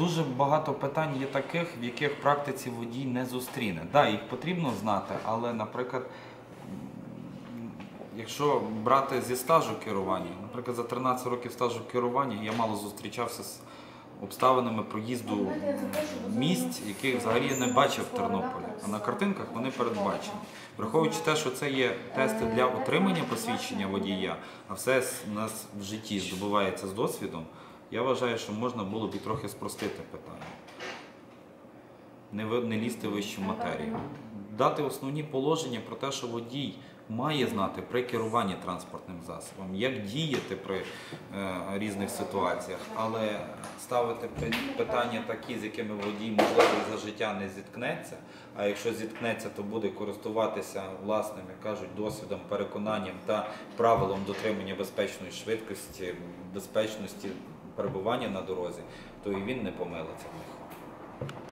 дуже багато питань є таких, в яких в практиці водій не зустріне. Так, да, їх потрібно знати, але, наприклад, якщо брати зі стажу керування, наприклад, за 13 років стажу керування я мало зустрічався з обставинами проїзду місць, яких взагалі я не бачив в Тернополі. А на картинках вони передбачені. Враховуючи те, що це є тести для отримання посвідчення водія, а все у нас в житті здобувається з досвідом, я вважаю, що можна було б і трохи спростити питання. Не, ви- не лізти вищу матерію. Дати основні положення про те, що водій має знати при керуванні транспортним засобом, як діяти при е, різних ситуаціях, але ставити питання такі, з якими водій можливо за життя не зіткнеться. А якщо зіткнеться, то буде користуватися власним, як кажуть, досвідом, переконанням та правилом дотримання безпечної швидкості, безпечності перебування на дорозі, то і він не помилиться.